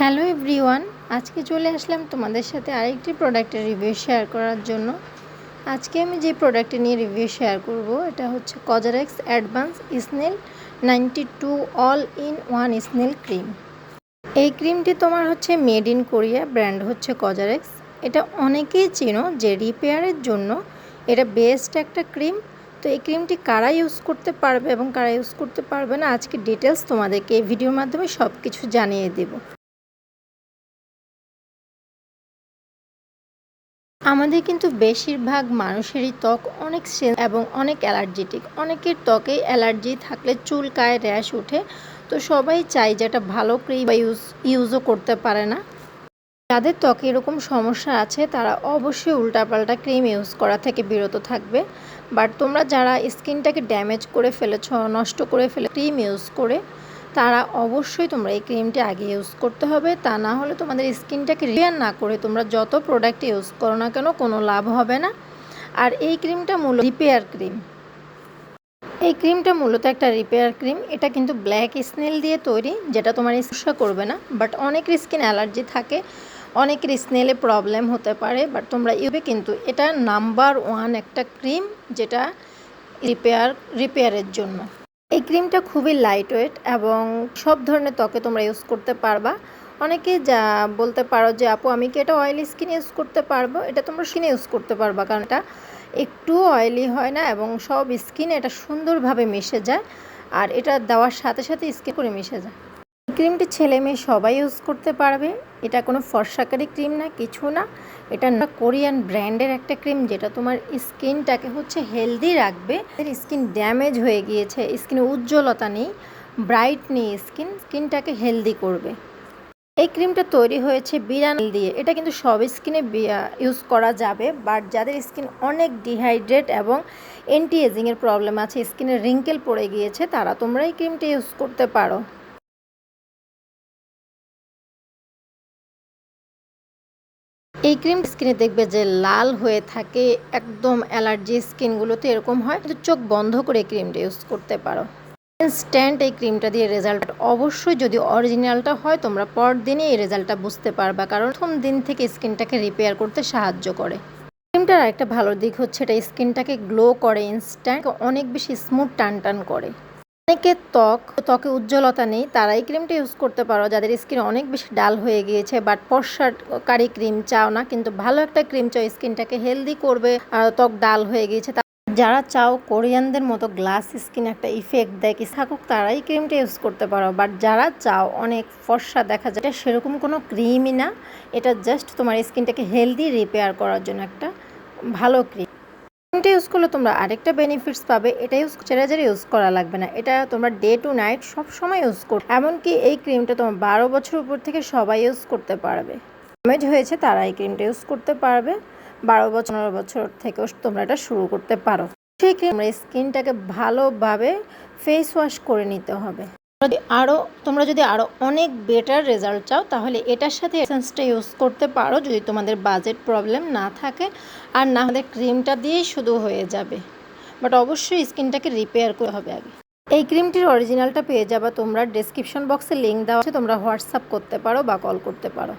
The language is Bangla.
হ্যালো এভরিওয়ান, আজকে চলে আসলাম তোমাদের সাথে আরেকটি প্রোডাক্টের রিভিউ শেয়ার করার জন্য। আজকে আমি যে প্রোডাক্টটি নিয়ে রিভিউ শেয়ার করব, এটা হচ্ছে COSRX advanced snail ninety two all in one snail cream এই ক্রিমটি তোমার হচ্ছে মেড ইন কোরিয়া ব্র্যান্ড হচ্ছে কজারেক্স এটা অনেকেই চেনো যে রিপেয়ারের জন্য এটা বেস্ট একটা ক্রিম তো এই ক্রিমটি কারা ইউজ করতে পারবে এবং কারা ইউজ করতে পারবে না, আজকে ডিটেলস তোমাদেরকে এই ভিডিওর মাধ্যমে সব কিছু জানিয়ে দেবো। আমাদের কিন্তু বেশিরভাগ মানুষেরই ত্বক অনেক এবং অনেক অ্যালার্জেটিক। অনেকের ত্বকে অ্যালার্জি থাকলে চুলকায় র্যাশ ওঠে। তো সবাই চাই যেটা ভালো ক্রিম বা ইউজ, ইউজও করতে পারে না। যাদের ত্বকে এরকম সমস্যা আছে, তারা অবশ্যই উল্টাপাল্টা ক্রিম ইউজ করা থেকে বিরত থাকবে। বাট তোমরা যারা স্কিনটাকে ড্যামেজ করে ফেলেছ, নষ্ট করে ফেলে, ক্রিম ইউজ করে তারা অবশ্যই তোমরা এই ক্রিমটি আগে ইউজ করতে হবে। তা না হলে তোমাদের স্কিনটাকে রিপেয়ার না করে তোমরা যত প্রোডাক্ট ইউজ করো না কেন, কোনো লাভ হবে না। আর এই ক্রিমটা মূলত রিপেয়ার ক্রিম এই ক্রিমটা মূলত একটা রিপেয়ার ক্রিম এটা কিন্তু ব্ল্যাক স্নেল দিয়ে তৈরি, যেটা তোমার সমস্যা করবে না। বাট অনেকের স্কিন অ্যালার্জি থাকে, অনেকের স্নেলে প্রবলেম হতে পারে। বাট তোমরা ইউবে কিন্তু এটা নাম্বার ওয়ান একটা ক্রিম যেটা রিপেয়ার রিপেয়ারের জন্য। এই ক্রিমটা খুবই লাইট ওয়েট এবং সব ধরনের ত্বকে তোমরা ইউজ করতে পারবা। অনেকে যা বলতে পারো যে, আপু, আমি কি এটা অয়েলি স্কিন ইউজ করতে পারব? এটা তোমরা স্কিনে ইউজ করতে পারবা, কারণ এটা একটু অয়েলি হয় না এবং সব স্কিনে এটা সুন্দরভাবে মিশে যায়। আর এটা দেওয়ার সাথে সাথে স্কিন করে মিশে যায়। ক্রিমটি ছেলে মেয়ে সবাই ইউজ করতে পারবে। এটা কোনো ফর্সাকারি ক্রিম না, কিছু না। এটা না কোরিয়ান ব্র্যান্ডের একটা ক্রিম যেটা তোমার স্কিনটাকে হচ্ছে হেলদি রাখবে। স্কিন ড্যামেজ হয়ে গিয়েছে, স্কিনে উজ্জ্বলতা নেই ব্রাইট নেই স্কিন, স্কিনটাকে হেলদি করবে। এই ক্রিমটা তৈরি হয়েছে বিরান দিয়ে। এটা কিন্তু সব স্কিনে ইউজ করা যাবে বাট যাদের স্কিন অনেক ডিহাইড্রেট এবং অ্যান্টি এজিংয়ের প্রবলেম আছে স্কিনে রিঙ্কেল পড়ে গিয়েছে, তারা তোমরা এই ক্রিমটা ইউজ করতে পারো। এই ক্রিম স্কিনে দেখবে যে লাল হয়ে থাকে, একদম অ্যালার্জি স্কিনগুলোতে এরকম হয়, কিন্তু চোখ বন্ধ করে ক্রিমটা ইউজ করতে পারো। ইনস্ট্যান্ট এই ক্রিমটা দিয়ে রেজাল্ট অবশ্যই যদি অরিজিনালটা হয়, তোমরা পর দিনে এই রেজাল্টটা বুঝতে পারবা, কারণ প্রথম দিন থেকে স্কিনটাকে রিপেয়ার করতে সাহায্য করে। ক্রিমটার একটা ভালো দিক হচ্ছে এটা স্কিনটাকে গ্লো করে ইনস্ট্যান্ট, অনেক বেশি স্মুথ টান টান করে। অনেকের ত্বক, ত্বকে উজ্জ্বলতা নেই তারা এই ক্রিমটা ইউজ করতে পারো। যাদের স্কিন অনেক বেশি ডাল হয়ে গিয়েছে বাট ফর্সাকারী ক্রিম চাও না, কিন্তু ভালো একটা ক্রিম চাও স্কিনটাকে হেলদি করবে ত্বক ডাল হয়ে গিয়েছে। যারা চাও কোরিয়ানদের মতো গ্লাস স্কিন একটা ইফেক্ট দেয়, কি থাকুক, তারাই ক্রিমটা ইউজ করতে পারো। বাট যারা চাও অনেক ফর্সা দেখা যায়, এটা সেরকম কোনো ক্রিমই না, এটা জাস্ট তোমার স্কিনটাকে হেলদি রিপেয়ার করার জন্য একটা ভালো ক্রিম ক্রিমটা ইউজ করলে তোমরা আরেকটা বেনিফিটস পাবে, এটা ইউজ ছেড়ে ইউজ করা লাগবে না। এটা তোমরা ডে টু নাইট সব সময় ইউজ কর, এমনকি এই ক্রিমটা তোমার বারো বছর উপর থেকে সবাই ইউজ করতে পারবে। ড্যামেজ হয়েছে, তারা এই ক্রিমটা ইউজ করতে পারবে। বারো বছর, পনেরো বছর থেকেও তোমরা এটা শুরু করতে পারো। সেই ক্রিম স্কিনটাকে ভালোভাবে ফেস ওয়াশ করে নিতে হবে। আরও তোমরা যদি আরও অনেক বেটার রেজাল্ট চাও, তাহলে এটার সাথে এসেন্সটা ইউজ করতে পারো যদি তোমাদের বাজেট প্রবলেম না থাকে। আর না আমাদের ক্রিমটা দিয়েই শুধু হয়ে যাবে। বাট অবশ্যই স্কিনটাকে রিপেয়ার করে হবে আগে। এই ক্রিমটির অরিজিনালটা পেয়ে যাবা তোমরা। ডিসক্রিপশন বক্সে লিঙ্ক দেওয়া আছে, তোমরা হোয়াটসঅ্যাপ করতে পারো বা কল করতে পারো।